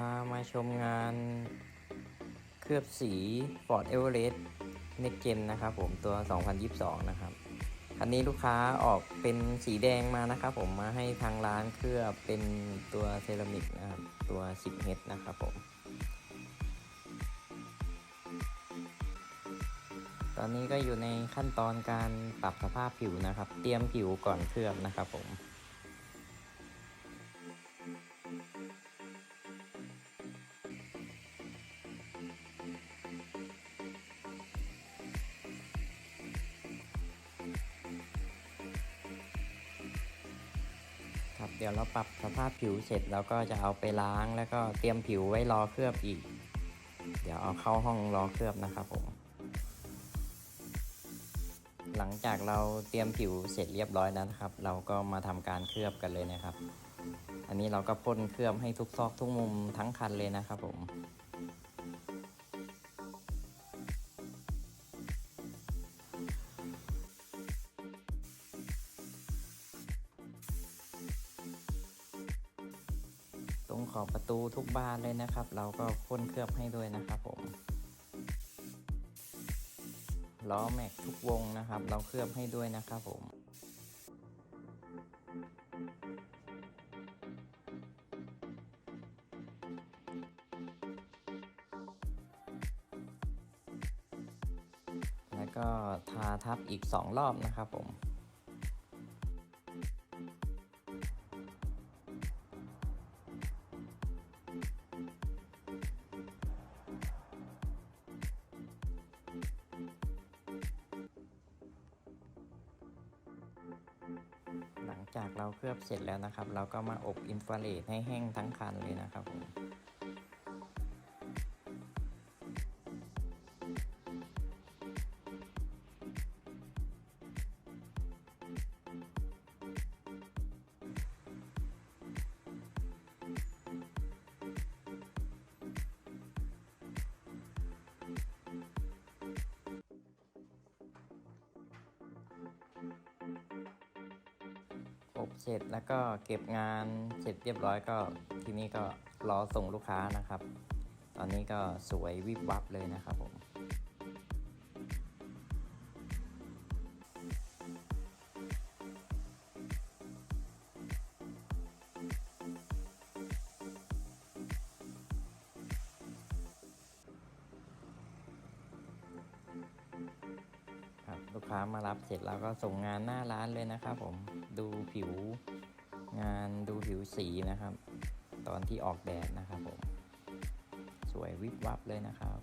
ามาชมงานเคลือบสี Ford Everest Next Gen นะครับผมตัว 2022 นะครับ คันนี้ลูกค้าออกเป็นสีแดงมานะครับผมมาให้ทางร้านเคลือบเป็นตัวเซรามิกนะครับตัว 10 h นะครับผม ตอนนี้ก็อยู่ในขั้นตอนการปรับสภาพผิวนะครับ เตรียมผิวก่อนเคลือบนะครับผม ดี๋ยวเราปรับสภาพผิวเสร็จแล้วก็จะเอาไปล้างแล้วก็เตรียมผิวไว้รอเคลือบอีก เดี๋ยวเอาเข้าห้องรอเคลือบนะครับผม หลังจากเราเตรียมผิวเสร็จเรียบร้อยแล้วนะครับ เราก็มาทำการเคลือบกันเลยนะครับ อันนี้เราก็พ่นเคลือบให้ทุกซอกทุกมุมทั้งคันเลยนะครับผม รงขอบประตูทุกบานเลยนะครับ เราก็พ่นเคลือบให้ด้วยนะครับผมล้อแม็กทุกวงนะครับ เราเคลือบให้ด้วยนะครับผมแล้วก็ทาทับอีก 2 รอบนะครับผม จากเราเคลือบเสร็จแล้วนะครับ เราก็มาอบอินฟราเรดให้แห้งทั้งคันเลยนะครับผม เสร็จแล้วก็เก็บงานเสร็จเรียบร้อยก็ทีนี้ก็รอส่งลูกค้านะครับ ตอนนี้ก็สวยวิบวับเลยนะครับผม ค้ามารับเสร็จแล้วก็ส่งงานหน้าร้านเลยนะครับผมดูผิวงานดูผิวสีนะครับ ตอนที่ออกแดดนะครับผม สวยวิบวับเลยนะครับ